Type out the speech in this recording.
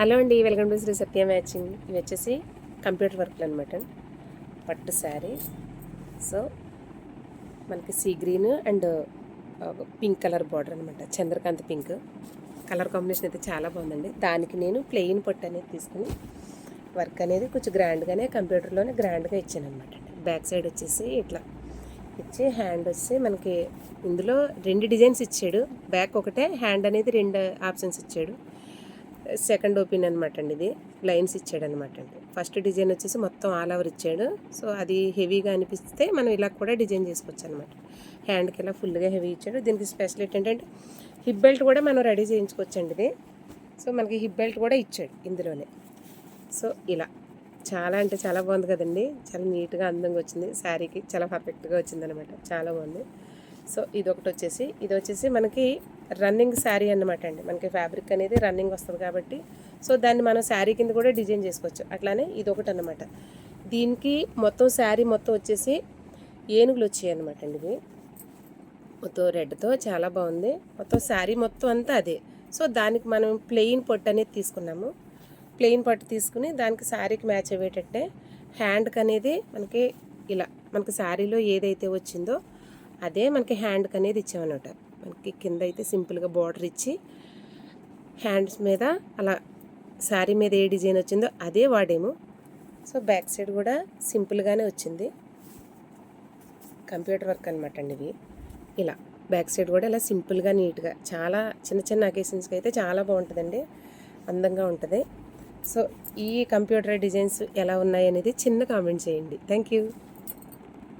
Hello అండి welcome to Sri Satya matching. ఇవి వచ్చేసి కంప్యూటర్ వర్క్లు అనమాట పట్టు శారీ. సో మనకి sea green and pink colour border అనమాట చంద్రకాంత్ పింక్. కలర్ కాంబినేషన్ అయితే చాలా బాగుందండి. దానికి నేను ప్లెయిన్ పట్టు అనేది తీసుకుని వర్క్ అనేది కొంచెం గ్రాండ్గానే కంప్యూటర్లోనే గ్రాండ్గా ఇచ్చాను అనమాట బ్యాక్ సైడ్ వచ్చేసి ఇట్లా. ఇచ్చి హ్యాండ్ వచ్చి మనకి ఇందులో రెండు డిజైన్స్ ఇచ్చాడు. బ్యాక్ ఒకటే హ్యాండ్ అనేది రెండు ఆప్షన్స్ ఇచ్చాడు. సెకండ్ ఒపీనియన్ అనమాట అండి ఇది. లైన్స్ ఇచ్చాడు అనమాట అండి ఫస్ట్ డిజైన్ వచ్చేసి మొత్తం ఆల్ ఓవర్ ఇచ్చాడు. సో అది హెవీగా అనిపిస్తే మనం ఇలా కూడా డిజైన్ చేసుకోవచ్చు అనమాట హ్యాండ్కి ఇలా ఫుల్గా హెవీ ఇచ్చాడు. దీనికి స్పెషలిటీ ఏంటంటే హిప్ బెల్ట్ కూడా మనం రెడీ చేయించుకోవచ్చండి ఇది. సో మనకి హిప్ బెల్ట్ కూడా ఇచ్చాడు ఇందులోనే. సో ఇలా. చాలా అంటే చాలా బాగుంది కదండి. చాలా నీట్గా అందంగా వచ్చింది. శారీకి చాలా పర్ఫెక్ట్గా వచ్చిందనమాట చాలా బాగుంది. సో ఇది ఒకటి వచ్చేసి ఇది వచ్చేసి మనకి రన్నింగ్ శారీ అన్నమాట అండి. మనకి ఫ్యాబ్రిక్ అనేది రన్నింగ్ వస్తుంది కాబట్టి. సో దాన్ని మనం శారీ కింద కూడా డిజైన్ చేసుకోవచ్చు. అట్లానే ఇది ఒకటి అనమాట దీనికి మొత్తం శారీ మొత్తం వచ్చేసి ఏనుగులు వచ్చాయి అనమాట అండి ఇవి. మొత్తం రెడ్తో చాలా బాగుంది. మొత్తం శారీ మొత్తం అంతా అదే. సో దానికి మనం ప్లెయిన్ పొట్టు అనేది తీసుకున్నాము. ప్లెయిన్ పట్టు తీసుకుని దానికి శారీకి మ్యాచ్ అయ్యేటట్టే హ్యాండ్కి అనేది మనకి ఇలా మనకి శారీలో ఏదైతే వచ్చిందో అదే మనకి హ్యాండ్కి అనేది ఇచ్చామన్నమాట. మనకి కింద అయితే సింపుల్గా బార్డర్ ఇచ్చి హ్యాండ్స్ మీద అలా శారీ మీద ఏ డిజైన్ వచ్చిందో అదే వాడేము. సో బ్యాక్ సైడ్ కూడా సింపుల్గానే వచ్చింది. కంప్యూటర్ వర్క్ అనమాట అండి ఇవి. ఇలా బ్యాక్ సైడ్ కూడా ఇలా సింపుల్గా నీట్గా చాలా చిన్న చిన్న అకేషన్స్కి అయితే చాలా బాగుంటుందండి. అందంగా ఉంటుంది. సో ఈ కంప్యూటర్ డిజైన్స్ ఎలా ఉన్నాయి అనేది చిన్న కామెంట్ చేయండి. Thank you